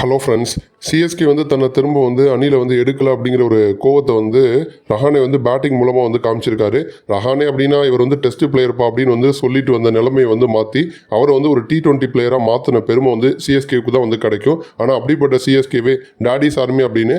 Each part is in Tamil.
ஹலோ ஃப்ரெண்ட்ஸ் சிஎஸ்கே வந்து தன்னை திரும்ப வந்து அணியில் வந்து எடுக்கல அப்படிங்கிற ஒரு கோவத்தை வந்து ரஹானே வந்து பேட்டிங் மூலமாக வந்து காமிச்சிருக்காரு. ரஹானே அப்படின்னா இவர் வந்து டெஸ்ட் பிளேயர்ப்பா அப்படின்னு வந்து சொல்லிட்டு வந்த நிலைமையை வந்து மாற்றி அவரை வந்து ஒரு டி டுவெண்ட்டி பிளேயராக மாற்றின பெருமை வந்து சிஎஸ்கேவுக்கு தான் வந்து கிடைக்கும். ஆனால் அப்படிப்பட்ட சிஎஸ்கேவே டாடிஸ் ஆர்மி அப்படின்னு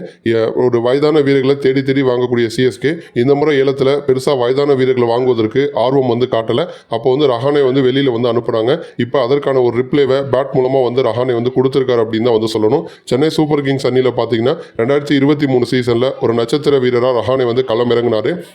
ஒரு வயதான வீரர்களை தேடி தேடி வாங்கக்கூடிய சிஎஸ்கே இந்த முறை ஏலத்தில் பெருசாக வயதான வீரர்களை வாங்குவதற்கு ஆர்வம் வந்து காட்டலை. அப்போ வந்து ரஹானே வந்து வெளியில் வந்து அனுப்புனாங்க. இப்போ அதற்கான ஒரு ரிப்ளேவை பேட் மூலமாக வந்து ரஹானே வந்து கொடுத்துருக்காரு அப்படின்னு தான் வந்து சொல்லணும். சென்னை சூப்பர் கிங்ஸ் அணியில் பார்த்தீங்கன்னா ரெண்டாயிரத்தி இருபத்தி மூணு சீசனில் ஒரு நட்சத்திர வீரராக ரஹானே வந்து களம்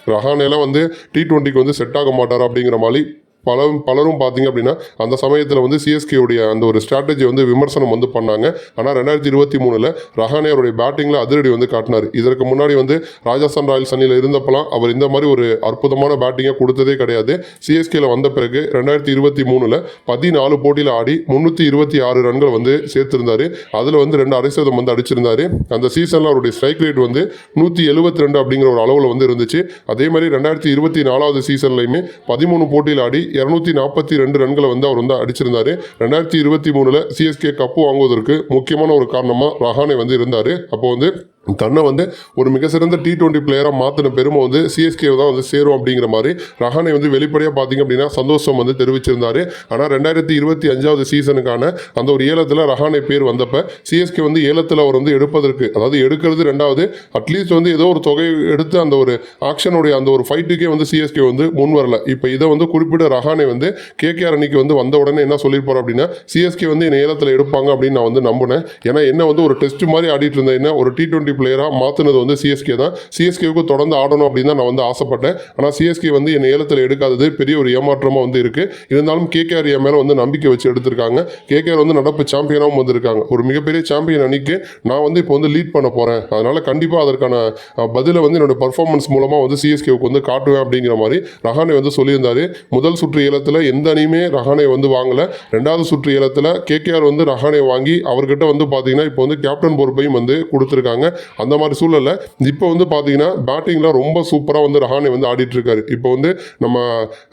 ரஹானேலாம் வந்து டி டுவெண்ட்டிக்கு வந்து செட் ஆக மாட்டார் அப்படிங்கிற மாதிரி பல பலரும் பார்த்தீங்க அப்படின்னா அந்த சமயத்தில் வந்து சிஎஸ்கே உடைய அந்த ஒரு ஸ்ட்ராட்டஜி வந்து விமர்சனம் வந்து பண்ணாங்க. ஆனால் ரெண்டாயிரத்தி இருபத்தி மூணில் ரஹானே அவருடைய பேட்டிங்கில் அதிரடி வந்து காட்டினார். இதற்கு முன்னாடி வந்து ராஜஸ்தான் ராயல்ஸ் அணியில் இருந்தப்பெல்லாம் அவர் இந்த மாதிரி ஒரு அற்புதமான பேட்டிங்கை கொடுத்ததே கிடையாது. சிஎஸ்கேல வந்த பிறகு ரெண்டாயிரத்தி இருபத்தி மூணில் பதினாலு போட்டியில் ஆடி முந்நூற்றி இருபத்தி ஆறு ரன்கள் வந்து சேர்த்திருந்தார். அதில் வந்து ரெண்டு அரை சதம் வந்து அடிச்சிருந்தார். அந்த சீசனில் அவருடைய ஸ்ட்ரைக் ரேட் வந்து நூற்றி எழுபத்தி ரெண்டு அப்படிங்கிற ஒரு அளவில் வந்து இருந்துச்சு. அதே மாதிரி ரெண்டாயிரத்தி இருபத்தி நாலாவது சீசன்லையுமே பதிமூணு போட்டியில் ஆடி இரநூத்தி நாற்பத்தி ரெண்டு ரன்களை வந்து அவர் வந்து அடிச்சிருந்தாரு. ரெண்டாயிரத்தி இருபத்தி மூணில் சிஎஸ்கே கப்பு வாங்குவதற்கு முக்கியமான ஒரு காரணமாக ரஹானே வந்து இருந்தார். அப்போ வந்து தன்னை வந்து ஒரு மிக சிறந்த டி டுவெண்ட்டி பிளேயராக மாற்றின பெருமை வந்து சிஎஸ்கே தான் வந்து சேரும் அப்படிங்கிற மாதிரி ரஹானை வந்து வெளிப்படையாக பார்த்தீங்க அப்படின்னா சந்தோஷம் வந்து தெரிவிச்சிருந்தாரு. ஆனால் ரெண்டாயிரத்தி இருபத்தி அஞ்சாவது சீசனுக்கான அந்த ஒரு ஏலத்தில் ரஹானை பேர் வந்தப்ப சிஎஸ்கே வந்து ஏலத்தில் அவர் வந்து எடுப்பதற்கு அதாவது எடுக்கிறது ரெண்டாவது அட்லீஸ்ட் வந்து ஏதோ ஒரு தொகை எடுத்து அந்த ஒரு ஆக்ஷனுடைய அந்த ஒரு ஃபைட்டுக்கே வந்து சிஎஸ்கே வந்து முன் வரல. இப்போ இதை வந்து குறிப்பிட்ட ரஹானை வந்து கேகேஆர் அணிக்கு வந்து வந்த உடனே என்ன சொல்லியிருப்பார் அப்படின்னா சிஎஸ்கே வந்து என்னை ஏலத்தில் எடுப்பாங்க அப்படின்னு நான் வந்து நம்பினேன். ஏன்னா என்ன வந்து ஒரு டெஸ்ட் மாதிரி ஆடிட்டு இருந்தேன். என்ன ஒரு டி டுவெண்ட்டி பிளேயராக மாற்றினது வந்து சிஎஸ்கே தான். சிஎஸ்கேவுக்கு தொடர்ந்து ஆடணும் அப்படின்னு தான் நான் வந்து ஆசைப்பட்டேன். ஆனால் சிஎஸ்கே வந்து என்னை ஏலத்தில் எடுக்காதது பெரிய ஒரு ஏமாற்றமாக வந்து இருக்குது இருந்தாலும் கேகேஆர் என் மேலே வந்து நம்பிக்கை வச்சு எடுத்திருக்காங்க. கேகேஆர் வந்து நடப்பு சாம்பியனாகவும் வந்திருக்காங்க. ஒரு மிகப்பெரிய சாம்பியன் அணிக்கு நான் வந்து இப்போ வந்து லீட் பண்ண போகிறேன் அதனால் கண்டிப்பாக அதற்கான பதிலை வந்து என்னோடய பர்ஃபார்மன்ஸ் மூலமாக வந்து சிஎஸ்கேவுக்கு வந்து காட்டுவேன் அப்படிங்கிற மாதிரி ரஹானே வந்து சொல்லியிருந்தார். முதல் சுற்று ஏலத்தில் எந்த அணியுமே ரஹானே வந்து வாங்கலை. ரெண்டாவது சுற்று ஏலத்தில் கேகேஆர் வந்து ரஹானே வாங்கி அவர்கிட்ட வந்து பார்த்தீங்கன்னா இப்போ வந்து கேப்டன் பொறுப்பையும் வந்து கொடுத்துருக்காங்க. அந்த மாதிரி சூழலில் இப்போ வந்து பார்த்தீங்கன்னா பேட்டிங்கில் ரொம்ப சூப்பராக வந்து ரஹானே வந்து ஆடிட்டுருக்காரு. இப்போ வந்து நம்ம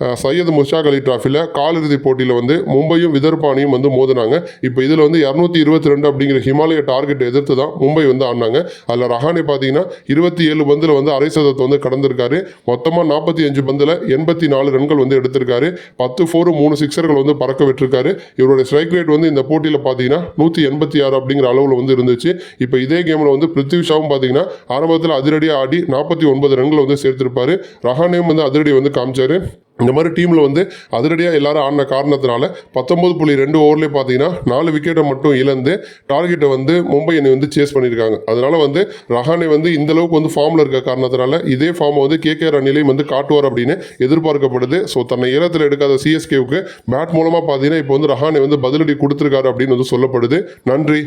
அஹ், சையத் முஷாக் அலி டிராஃபியில் காலிறுதி போட்டியில் வந்து மும்பையும் விதர்பானியும் வந்து மோதினாங்க. இப்போ இதில் வந்து இரநூத்தி இருபத்தி ரெண்டு அப்படிங்கிற ஹிமாலய டார்கெட் எதிர்த்து தான் மும்பை வந்து ஆடினாங்க. அதில் ரஹானே பார்த்தீங்கன்னா இருபத்தி ஏழு பந்தில் வந்து அரை சதத்தை வந்து கடந்திருக்காரு. மொத்தமாக நாற்பத்தி அஞ்சு பந்தில் எண்பத்தி நாலு ரன்கள் வந்து எடுத்திருக்காரு. பத்து ஃபோரு மூணு சிக்ஸர்கள் வந்து பறக்க விட்டுருக்காரு. இவருடைய ஸ்ட்ரைக் ரேட் வந்து இந்த போட்டியில் பார்த்தீங்கன்னா நூற்றி எண்பத்தி ஆறு அப்படிங்கிற அளவில் வந்து இருந்துச்சு. இப்போ இதே கேமில் வந்து பிருத்திவி ஷாவும் பார்த்தீங்கன்னா ஆரம்பத்தில் அதிரடியாக ஆடி நாற்பத்தி ஒன்பது ரன்களை வந்து சேர்த்திருப்பார். ரஹானேயும் வந்து அதிரடி வந்து காமிச்சார். இந்த மாதிரி டீமில் வந்து அதிரடியாக எல்லாரும் ஆடின காரணத்தினால பத்தொம்பது புள்ளி ரெண்டு ஓவர்லேயே பார்த்தீங்கன்னா நாலு விக்கெட்டை மட்டும் இழந்து டார்கெட்டை வந்து மும்பை அணி வந்து சேஸ் பண்ணியிருக்காங்க. அதனால வந்து ரஹானே வந்து இந்த அளவுக்கு வந்து ஃபார்மில் இருக்க காரணத்தினால இதே ஃபார்மை வந்து கேகேஆர் அணிலையும் வந்து காட்டுவார் அப்படின்னு எதிர்பார்க்கப்படுது. ஸோ தன்னை ஏலத்தில் எடுக்காத சிஎஸ்கேவுக்கு பேட் மூலமாக பார்த்தீங்கன்னா இப்போ வந்து ரஹானே வந்து பதிலடி கொடுத்துருக்காரு அப்படின்னு வந்து சொல்லப்படுது. நன்றி.